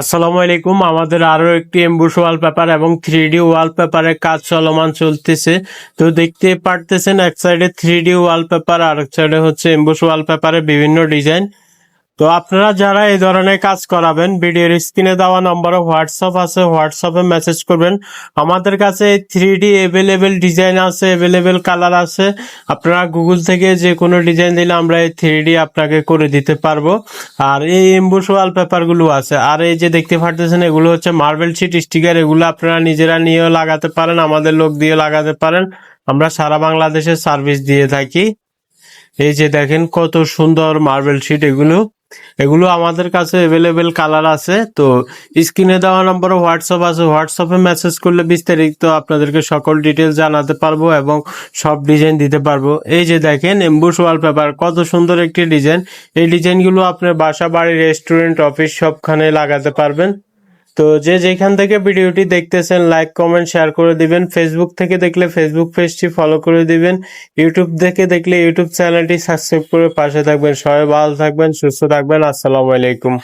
আসসালামু আলাইকুম। আমাদের আরও একটি এমবুশ ওয়ালপেপার এবং থ্রি ডি ওয়ালপেপারের কাজ চলমান চলতেছে। তো দেখতে পারতেছেন, এক সাইডে থ্রি ডি ওয়ালপেপার আর এক সাইডে হচ্ছে এমবুশ ওয়ালপেপারের বিভিন্ন ডিজাইন। তো আপনারা যারা এই ধরনের কাজ করাবেন, ভিডিওর স্ক্রিনে দেওয়া নম্বরে হোয়াটসঅ্যাপ আছে, হোয়াটসঅ্যাপে মেসেজ করবেন। আমাদের কাছে থ্রি ডি এভেলেবেল ডিজাইন আছে এভেলেবেল কালার আছে। আপনারা গুগল থেকে যে কোনো ডিজাইন দিলে আমরা এই থ্রি ডি আপনাকে করে দিতে পারব। আর এই এমবুশ ওয়ালপেপারগুলো আছে। আর এই যে দেখতে পারতেছেন, এগুলো হচ্ছে মার্বেল শিট স্টিকার এগুলো আপনারা নিজেরা নিয়েও লাগাতে পারেন, আমাদের লোক দিয়ে লাগাতে পারেন। আমরা সারা বাংলাদেশে সার্ভিস দিয়ে থাকি। এই যে দেখেন কত সুন্দর মার্বেল শিট এগুলো। এগুলো আমাদের কাছে অ্যাভেলেবেল কালার আছে, তো স্ক্রিনে দেওয়া নম্বরে হোয়াটসঅ্যাপ আছে হোয়াটসঅ্যাপে মেসেজ করলে বিস্তারিত আপনাদেরকে সকল ডিটেলস জানাতে পারব এবং সব ডিজাইন দিতে পারব। এই যে দেখেন এমবুশ ওয়ালপেপার কত সুন্দর একটি ডিজাইন এই ডিজাইনগুলো আপনার বাসা, বাড়ি রেস্টুরেন্ট অফিস সবখানে লাগাতে পারবেন। তো যে যেখান থেকে ভিডিওটি দেখতেছেন লাইক কমেন্ট শেয়ার করে দিবেন। ফেসবুক থেকে দেখলে ফেসবুক পেজটি ফলো করে দিবেন। ইউটিউব থেকে দেখলে ইউটিউব চ্যানেলটি সাবস্ক্রাইব করে পাশে থাকবেন। সবাই ভালো থাকবেন, সুস্থ থাকবেন। আসসালামু আলাইকুম।